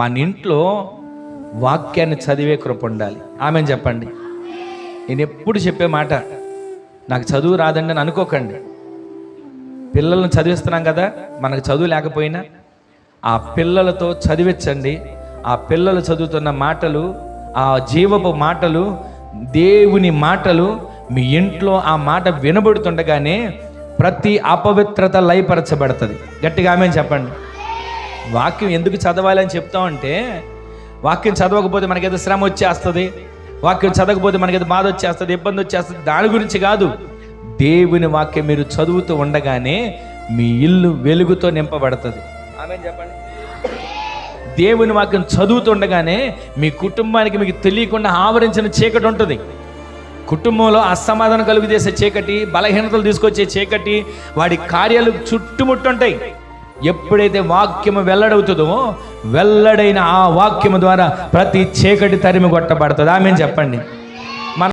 మన ఇంట్లో వాక్యాన్ని చదివే కృప ఉండాలి. ఆమె చెప్పండి. నేను ఎప్పుడు చెప్పే మాట నాకు చదువు రాదండి అని అనుకోకండి. పిల్లల్ని చదివిస్తున్నాం కదా మనకు చదువు లేకపోయినా ఆ పిల్లలతో చదివించండి. ఆ పిల్లలు చదువుతున్న మాటలు ఆ జీవపు మాటలు దేవుని మాటలు మీ ఇంట్లో ఆ మాట వినబడుతుండగానే ప్రతి అపవిత్రత లయపరచబడుతుంది. గట్టిగా ఆమె చెప్పండి. వాక్యం ఎందుకు చదవాలి అని చెప్తామంటే వాక్యం చదవకపోతే మనకేదో శ్రమ వచ్చేస్తుంది వాక్యం చదవకపోతే మనకేదో బాధ వచ్చేస్తుంది ఇబ్బంది వచ్చేస్తుంది. దాని గురించి కాదు. దేవుని వాక్యం మీరు చదువుతూ ఉండగానే మీ ఇల్లు వెలుగుతో నింపబడుతుంది. ఆమె చెప్పండి. దేవుని వాక్యం చదువుతుండగానే మీ కుటుంబానికి మీకు తెలియకుండా ఆవరించిన చీకటి ఉంటుంది. కుటుంబంలో అసమాధానం కలుగు చేసే చీకటి బలహీనతలు తీసుకొచ్చే చీకటి వాడి కార్యాలు చుట్టుముట్టుంటాయి ఎప్పుడైతే వాక్యము వెల్లడవుతుందో వెల్లడైన ఆ వాక్యము ద్వారా ప్రతి చీకటి తరిమి కొట్టబడుతుంది ఆమె చెప్పండి.